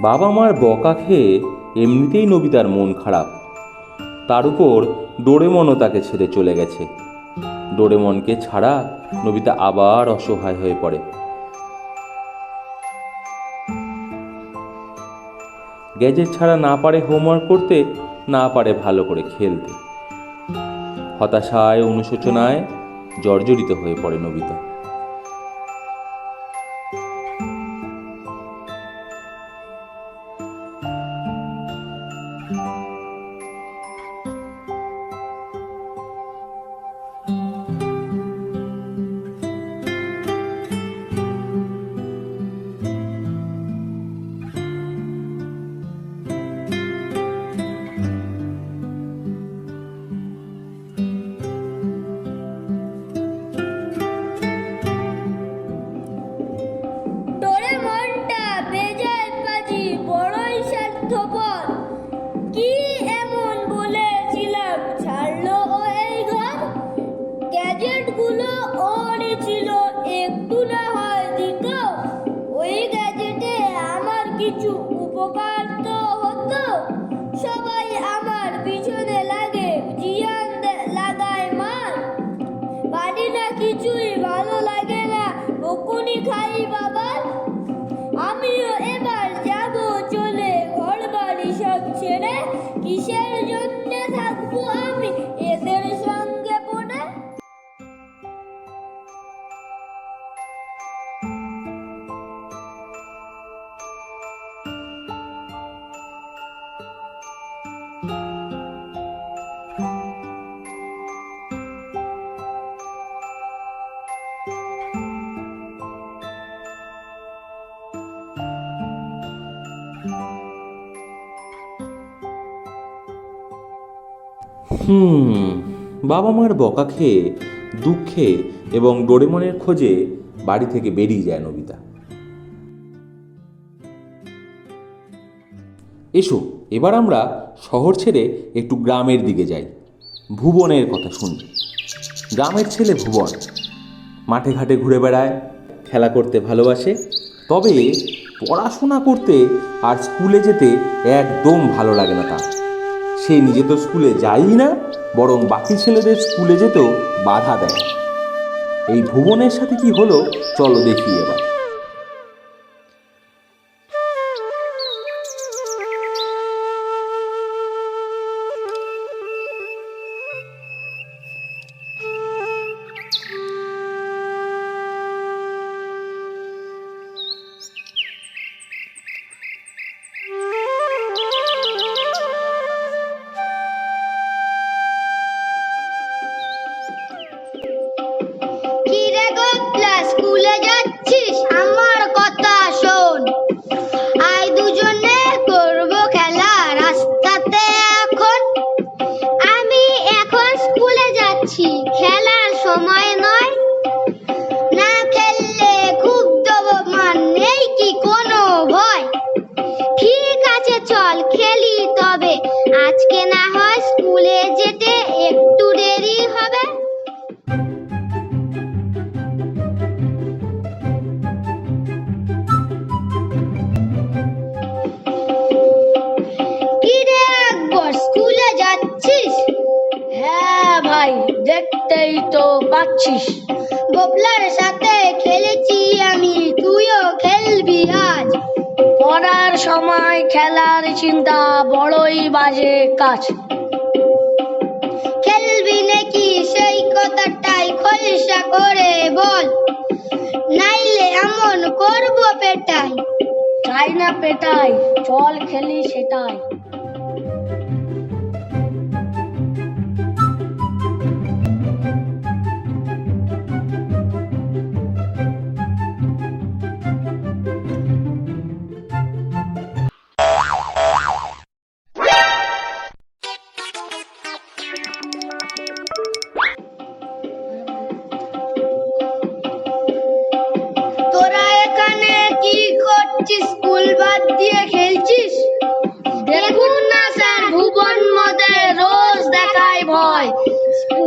বাবা মার বকা খেয়ে এমনিতেই নবিতার মন খারাপ। তার উপর ডোরেমনও তাকে ছেড়ে চলে গেছে। ডোরেমনকে ছাড়া নবিতা আবার অসহায় হয়ে পড়ে। গ্যাজেট ছাড়া না পারে হোমওয়ার্ক করতে, না পারে ভালো করে খেলতে। হতাশায় অনুশোচনায় জর্জরিত হয়ে পড়ে Nobita. জন্য থাকবো হুম বাবা মার বকা খেয়ে, দুঃখে এবং ডোরেমনের খোঁজে বাড়ি থেকে বেরিয়ে যায় নবিতা। এসো, এবার আমরা শহর ছেড়ে একটু গ্রামের দিকে যাই। ভুবনের কথা শুনি। গ্রামের ছেলে ভুবন, মাঠে ঘাটে ঘুরে বেড়ায়, খেলা করতে ভালোবাসে, তবে পড়াশোনা করতে আর স্কুলে যেতে একদম ভালো লাগে না তার। সে নিজে তো স্কুলে যায়ই না, বরং বাকি ছেলেদের স্কুলে যেতেও বাধা দেয়। এই ভুবনের সাথে কি হলো, চলো দেখি এবার। তো পাচ্ছিস গোপলার সাথে খেলেছি আমি তুইও খেলবি আজ। পড়ার সময় খেলার চিন্তা বড়ই বাজে কাজ। খেলবি নাকি? সেই কথাটাই খোলসা করে বল। নাইলে এমন করব পেটাই। চাই না পেটাই চল খেলি সেটাই। করছিস স্কুল বাদ দিয়ে খেলছিস? দেখুন না স্যার ভুবন মধ্যে রোজ দেখায় ভয়।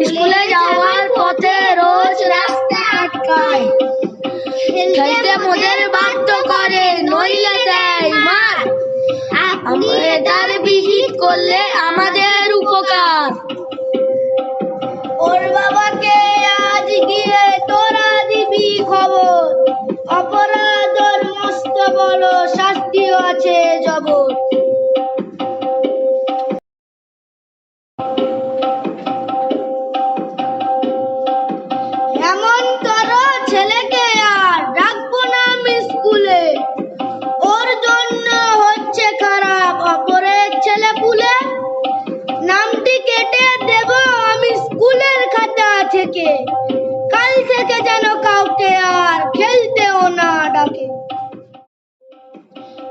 স্কুলে যাওয়ার পথে রোজ রাস্তা আটকায়। খেলতে মোদের বাধ্য করে নইলে দেয় মার। তার বিহিত করলে los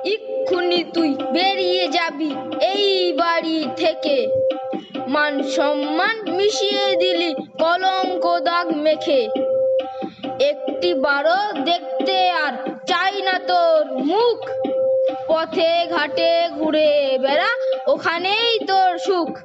এক্ষুনি তুই বেরিয়ে যাবি এই বাড়ি থেকে। মান সম্মান মিশিয়ে দিলি কলঙ্ক দাগ মেখে। একটি বারো দেখতে আর চাই না তোর মুখ। পথে ঘাটে ঘুরে বেড়া, ওখানেই তোর সুখ।